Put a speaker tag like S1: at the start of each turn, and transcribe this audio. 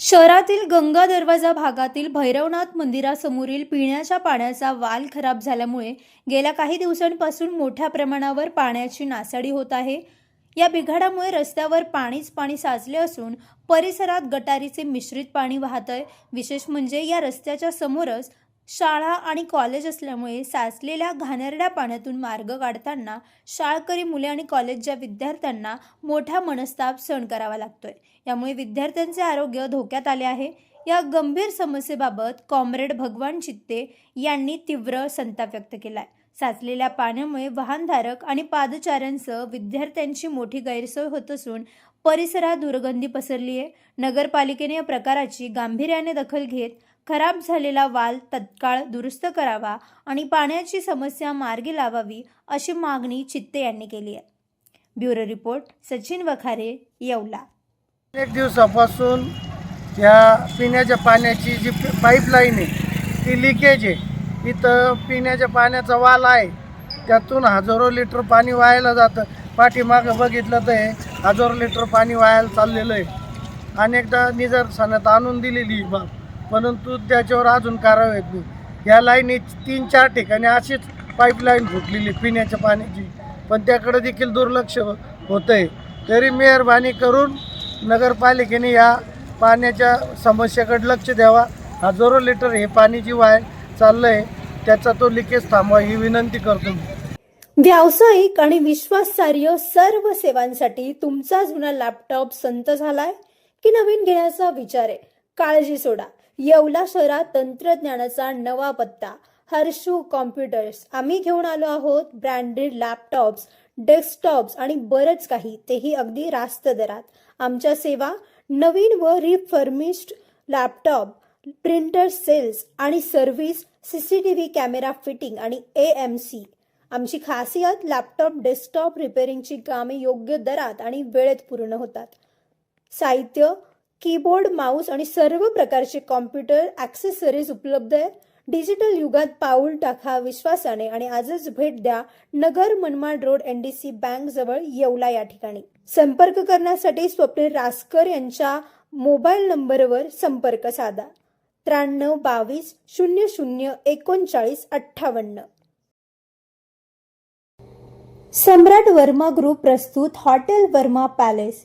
S1: शहरातील गंगा दरवाजा भागातील भैरवनाथ मंदिरासमोरील पिण्याच्या पाण्याचा वाल खराब झाल्यामुळे गेल्या काही दिवसांपासून मोठ्या प्रमाणावर पाण्याची नासाडी होत आहे. या बिघाडामुळे रस्त्यावर पाणीच पाणी साचले असून परिसरात गटारीचे मिश्रित पाणी वाहतंय. विशेष म्हणजे या रस्त्याच्या समोरच शाळा आणि कॉलेज असल्यामुळे साचलेल्या घाणेरड्या पाण्यातून मार्ग काढताना शाळकरी मुले आणि कॉलेजच्या विद्यार्थ्यांना मोठा मनस्ताप सहन करावा लागतोय. यामुळे विद्यार्थ्यांचे आरोग्य धोक्यात आले आहे. या गंभीर समस्येबाबत कॉम्रेड भगवान चित्ते यांनी तीव्र संताप व्यक्त केलाय. साचलेल्या पाण्यामुळे वाहनधारक आणि पादचाऱ्यांसह विद्यार्थ्यांची मोठी गैरसोय होत असून परिसरात दुर्गंधी पसरली आहे नगरपालिकेने या प्रकाराची गांभीर्याने दखल घेत खराब झालेला वाल तत्काळ दुरुस्त करावा आणि पाण्याची समस्या मार्गी लावावी अशी मागणी चित्ते यांनी केली आहे. Bureau report Sachin Wakhare Yeola.
S2: एक दिवसापासून या पिण्याच्या पाण्याची जी पाईपलाईन आहे ती लिकेज आहे. इथं पिण्याच्या पाण्याचा वाल आहे. त्यातून हजारो लिटर पाणी वाहायला जातं. पाठीमागं बघितलं तर हे हजारो लिटर पाणी वाहायला चाललेलं आहे. अनेकदा निदर्शनात आणून दिलेली बाब. परंतु त्याच्यावर अजून कारवाई येत नाही. या लाईनीत तीन चार ठिकाणी अशीच पाईपलाईन फुटलेली पिण्याच्या पाण्याची. पण त्याकडे देखील दुर्लक्ष हो-, होत आहे तरी मेहरबानी करून नगरपालिकेने या पाण्याच्या समस्येकडे लक्ष द्यावा. हजारो लिटर हे पाणी जी वाय चाललं आहे त्याचा तो लिकेज थांबवा ही विनंती करतो
S1: व्यावसायिक आणि विश्वासार्ह सर्व सेवांसाठी तुमचा जुना लॅपटॉप संत झालाय? की नवीन घेण्याचा विचार आहे? काळजी सोडा. येवला शहरात तंत्रज्ञानाचा नवा पत्ता हर्षू कॉम्प्युटर्स. आम्ही घेऊन आलो आहोत ब्रँडेड लॅपटॉप्स डेस्कटॉप्स आणि बरंच काही. तेही अगदी रास्त दरात. आमच्या सेवा नवीन व रिफर्मिश्ड लॅपटॉप प्रिंटर सेल्स आणि service C C T V camera fitting आणि ए एम सी. आमची खासियत लॅपटॉप डेस्कटॉप रिपेअरिंगची कामे योग्य दरात आणि वेळेत पूर्ण होतात. साहित्य कीबोर्ड माऊस आणि सर्व प्रकारचे कॉम्प्युटर ॲक्सेसरीज उपलब्ध आहेत डिजिटल युगात पाऊल टाका विश्वासाने आणि आजच भेट द्या Nagar Manmad road N D C bank जवळ येवला या ठिकाणी. संपर्क करण्यासाठी स्वप्नील रासकर यांच्या मोबाईल नंबरवर संपर्क साधा. त्र्याण्णव बावीस शून्य शून्य एकोणचाळीस अठ्ठावन्न. सम्राट वर्मा ग्रुप प्रस्तुत हॉटेल वर्मा पॅलेस